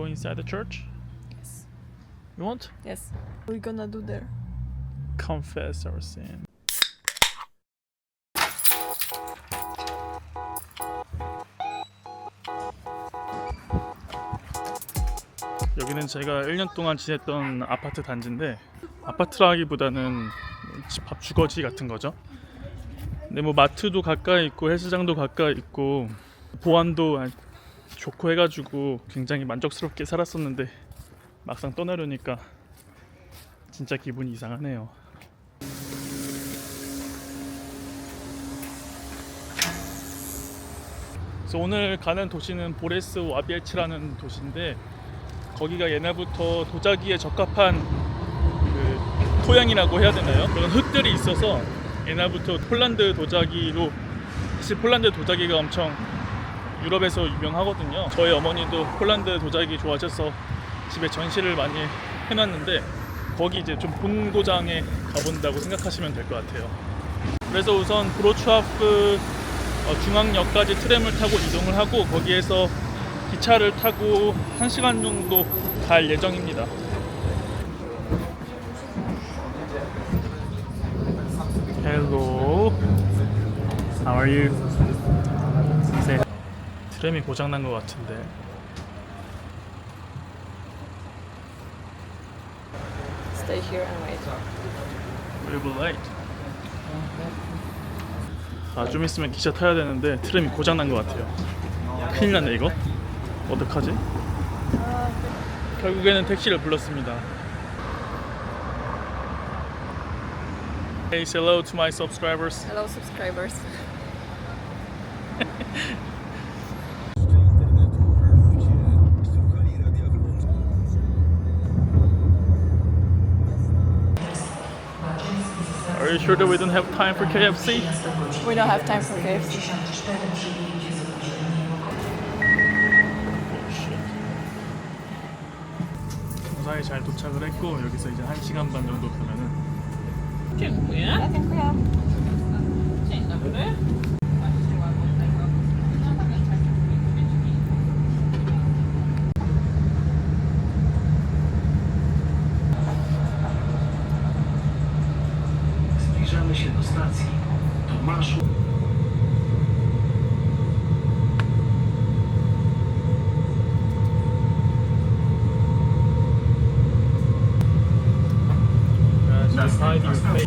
go inside the church? Yes. You want? Yes. What we gonna do there? Confess our sin. 여기는 제가 1년 동안 지냈던 아파트 단지인데 아파트라기보다는 집합 주거지 같은 거죠. 근데 뭐 마트도 가까이 있고 헬스장도 가까이 있고 보안도 좋고 해가지고 굉장히 만족스럽게 살았었는데 막상 떠나려니까 진짜 기분이 이상하네요. 그래서 오늘 가는 도시는 보레스 와비엘치라는 도시인데 거기가 옛날부터 도자기에 적합한 그 토양이라고 해야 되나요? 그런 흙들이 있어서 옛날부터 폴란드 도자기로 사실 폴란드 도자기가 엄청 유럽에서 유명하거든요. 저희 어머니도 폴란드 도자기 좋아하셔서 집에 전시를 많이 해놨는데 거기 이제 좀 본고장에 가본다고 생각하시면 될 것 같아요. 그래서 우선 브로츠하프 어, 중앙역까지 트램을 타고 이동을 하고 거기에서 기차를 타고 1시간 정도 갈 예정입니다. Hello. How are you? Say. 트램이 고장 난 것 같은데. Stay here and wait. We'll be late. 아, 좀 있으면 기차 타야 되는데 트램이 고장 난 것 같아요. 큰일 났네 이거. 어떡하지? 결국에는 택시를 불렀습니다. Hey, say hello to my subscribers. Hello, subscribers. Are you sure that we don't have time for KFC? We don't have time for KFC. 무사히 잘 도착을 했고 여기서 이제 1시간 반 정도 가면은 Dziękuję. Dziękuję. Dzień dobry. Hide your face.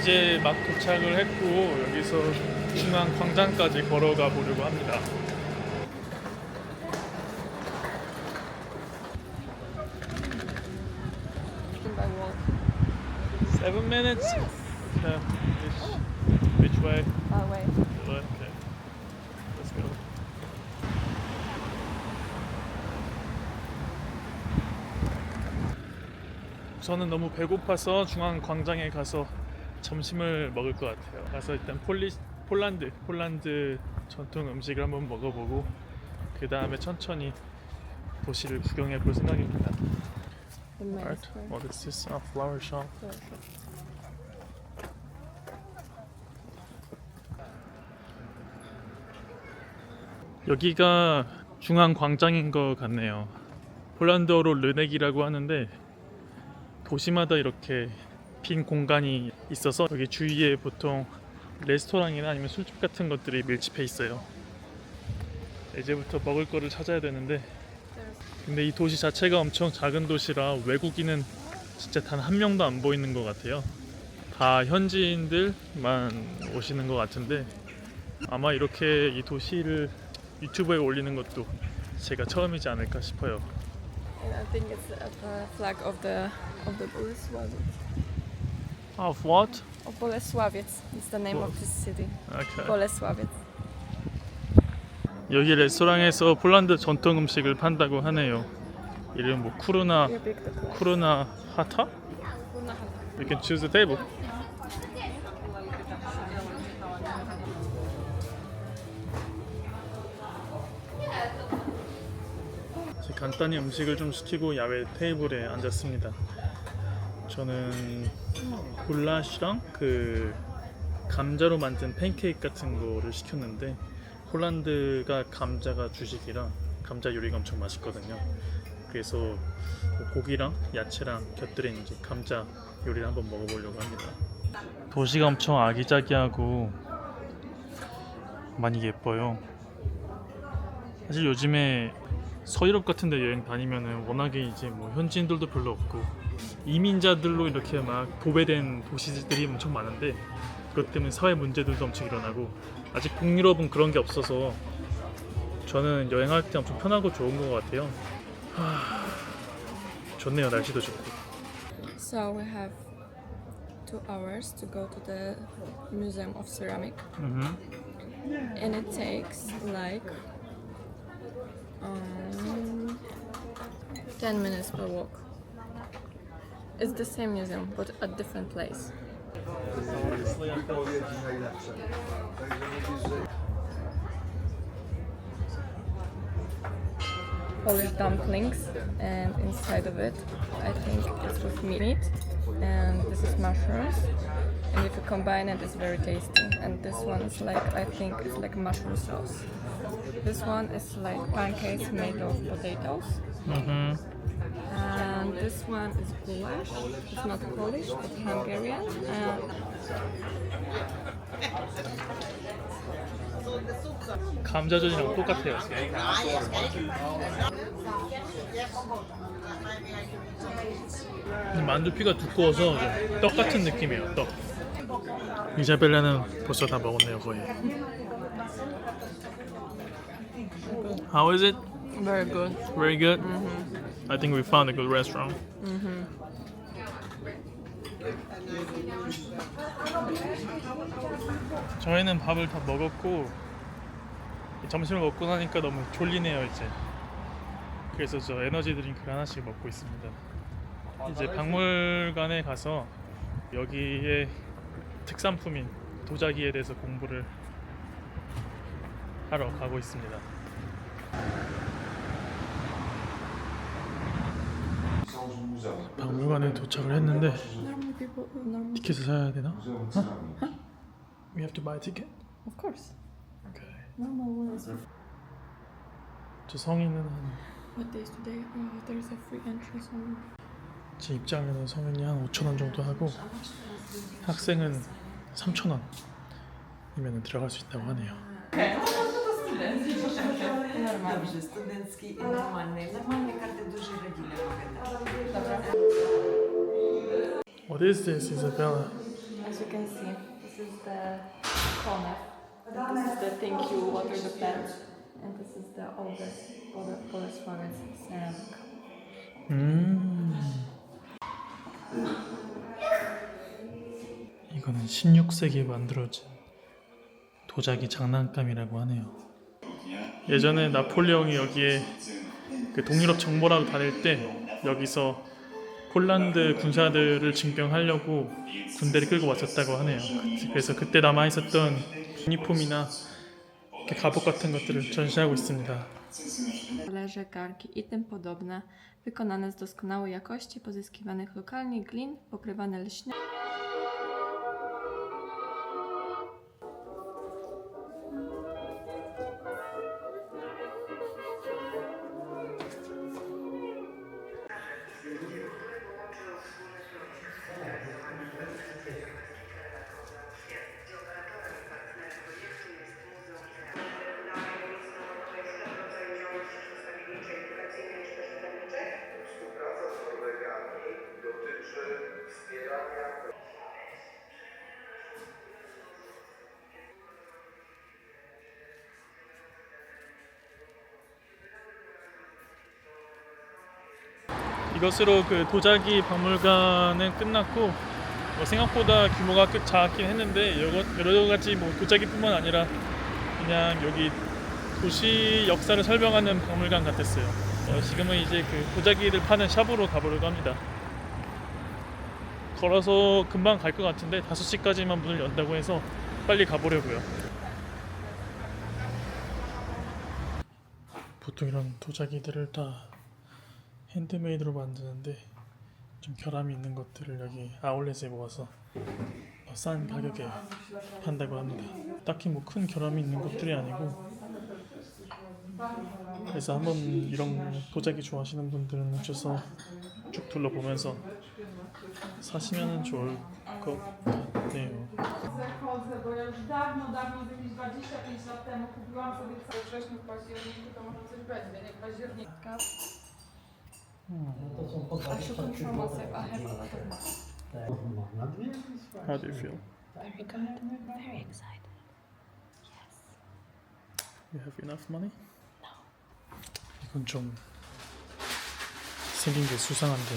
이제 막 도착을 했고 여기서 중앙 광장까지 걸어가 보려고 합니다. Seven minutes. Okay. Which, which way? Far away. Okay. Let's go. 저는 너무 배고파서 중앙 광장에 가서 점심을 먹을 것 같아요. 가서 일단 폴리 폴란드 폴란드 전통 음식을 한번 먹어보고 그 다음에 천천히 도시를 구경해 볼 생각입니다. Main Alright. square. What is this? A flower shop. Sure. 여기가 중앙 광장인 것 같네요. 폴란드어로 르넥이라고 하는데 도시마다 이렇게 빈 공간이 있어서 여기 주위에 보통 레스토랑이나 아니면 술집 같은 것들이 밀집해 있어요. 이제부터 먹을 거를 찾아야 되는데 근데 이 도시 자체가 엄청 작은 도시라 외국인은 진짜 단 한 명도 안 보이는 것 같아요. 다 현지인들만 오시는 것 같은데 아마 이렇게 이 도시를 유튜브에 올리는 것도 제가 처음이지 않을까 싶어요. And I think it's the flag of the of the Bolesławiec. Of what? Of Bolesławiec. It's the name of this city. Okay. Bolesławiec. 여기 레스토랑에서 폴란드 전통 음식을 판다고 하네요. 이름 뭐 쿠르나 You pick the flag. 쿠르나 하타? You can choose the table. 간단히 음식을 좀 시키고 야외 테이블에 앉았습니다. 저는 굴라시랑 그 감자로 만든 팬케이크 같은 거를 시켰는데 폴란드가 감자가 주식이라 감자 요리가 엄청 맛있거든요. 그래서 뭐 고기랑 야채랑 곁들인 이제 감자 요리를 한번 먹어보려고 합니다. 도시가 엄청 아기자기하고 많이 예뻐요. 사실 요즘에 서유럽 같은 데 여행 다니면은 워낙에 이제 뭐 현지인들도 별로 없고 이민자들로 이렇게 막 도배된 도시들이 엄청 많은데 그것 때문에 사회 문제들도 엄청 일어나고 아직 북유럽은 그런 게 없어서 저는 여행할 때 엄청 편하고 좋은 것 같아요. 하... 좋네요 날씨도 좋고. So we have two hours to go to the Museum of Ceramic, 음. and it takes like um, 10 minutes per walk. It's the same museum, but a different place. Polish dumplings, and inside of it, I think it's with meat, and this is mushrooms. And if you combine it, it's very tasty. And this one is like, I think it's like mushroom sauce. This one is like pancakes made of potatoes. 음. And this one is goulash. It's not Polish, but Hungarian. And 감자전이랑 똑같아요. 만두 피가 두꺼워서 좀떡 같은 느낌이에요. 떡. 이자벨라는 벌써 다 먹었네요 거의. How is it? very good. Very good. I think we found a good restaurant. 저희는 밥을 다 먹었고 점심을 먹고 나니까 너무 졸리네요 이제. 그래서 저 에너지 드링크를 하나씩 먹고 있습니다. 이제 박물관에 가서 여기에 특산품인 도자기에 대해서 공부를 하러 가고 있습니다. 박물관에 도착을 했는데 Normal people, normal. 티켓을 사야 되나? 어? We have to buy a ticket. Of course. Okay. Normal ones. 저 성인은 한, What days today? Uh, there's a free entrance on. 제 입장에는 성인이 한 5천 원 정도 하고 학생은 3천 원이면 들어갈 수 있다고 하네요. Dobrze, studencki i normalny. Normalne karty dużej rodziny mogę. What is this, Isabella? As you can see, this is the konev. This is the thing you water the plants. And this is the oldest Polish one, it's ceramic. 음. 이거는 16세기에 만들어진 도자기 장난감이라고 하네요. 예전에 나폴레옹이 여기에 그 동유럽 정보라고 다닐 때 여기서 폴란드 군사들을 징병하려고 군대를 끌고 왔었다고 하네요. 그래서 그때 남아 있었던 유니폼이나 갑옷 같은 것들을 전시하고 있습니다. Talerze, karki i tym podobne, wykonane z doskonałej jakości, pozyskiwanych lokalnie glin, pokrywane lśnią. 이것으로 그 도자기 박물관은 끝났고 뭐 생각보다 규모가 꽤 작긴 했는데 여러, 여러 가지 뭐 도자기뿐만 아니라 그냥 여기 도시 역사를 설명하는 박물관 같았어요. 어, 지금은 이제 그 도자기를 파는 샵으로 가보려고 합니다. 걸어서 금방 갈 것 같은데 5시까지만 문을 연다고 해서 빨리 가보려고요. 보통 이런 도자기들을 다 핸드메이드로 만드는데 좀 결함이 있는 것들을 여기 아울렛에 모아서 더 싼 가격에 판다고 합니다. 딱히 뭐 큰 결함이 있는 것들이 아니고 그래서 한번 이런 도자기 좋아하시는 분들은 오셔서 쭉 둘러보면서 사시면 좋을 것 같네요. chodzę, bo ja już dawno, dawno, z jakieś 25 lat temu kupiłam sobie we wrześniu, w październiku, to może coś będzie, nie? Październik. I should control myself. I have a lot of money. How do you feel? Very good. Very excited. You have enough money? No. 이건 좀 생긴 게 수상한데.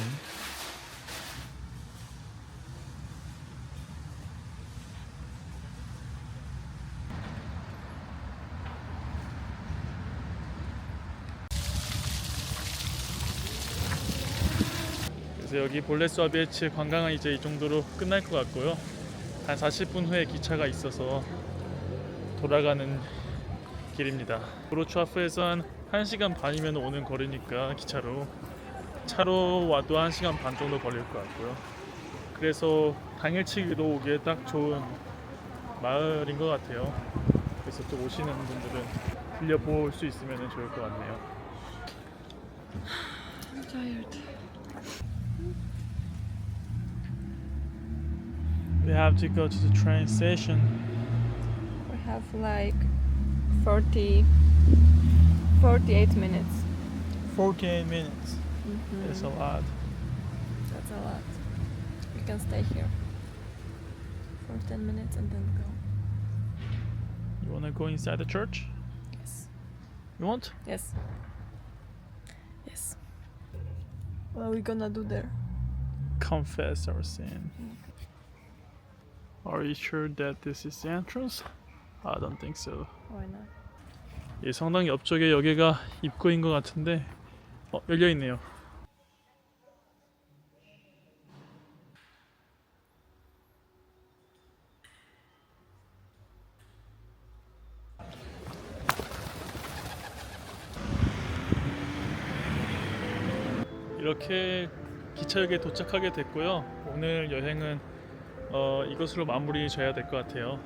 그래서 여기 볼레스 아비에치 관광은 이제 이 정도로 끝날 것 같고요. 한 40분 후에 기차가 있어서 돌아가는 길입니다. 브로츠와프에서 한 1시간 반이면 오는 거리니까 기차로 차로 와도 1시간 반 정도 걸릴 것 같고요. 그래서 당일치기로 오기에 딱 좋은 마을인 것 같아요. 그래서 또 오시는 분들은 들려볼 수 있으면 좋을 것 같네요. I'm. We have to go to the train station. We have like 40, 48 minutes. 48 minutes. Mm-hmm. That's a lot. That's a lot. We can stay here for 10 minutes and then go. You wanna go inside the church? Yes. You want? Yes. Yes. What are we gonna do there? confess our sin. Are you sure that this is the entrance? I don't think so. Why not? 이 성당 옆쪽에 여기가 입구인 것 같은데 어, 열려 있네요. 이렇게 기차역에 도착하게 됐고요. 오늘 여행은 어, 이것으로 마무리 져야 될 것 같아요.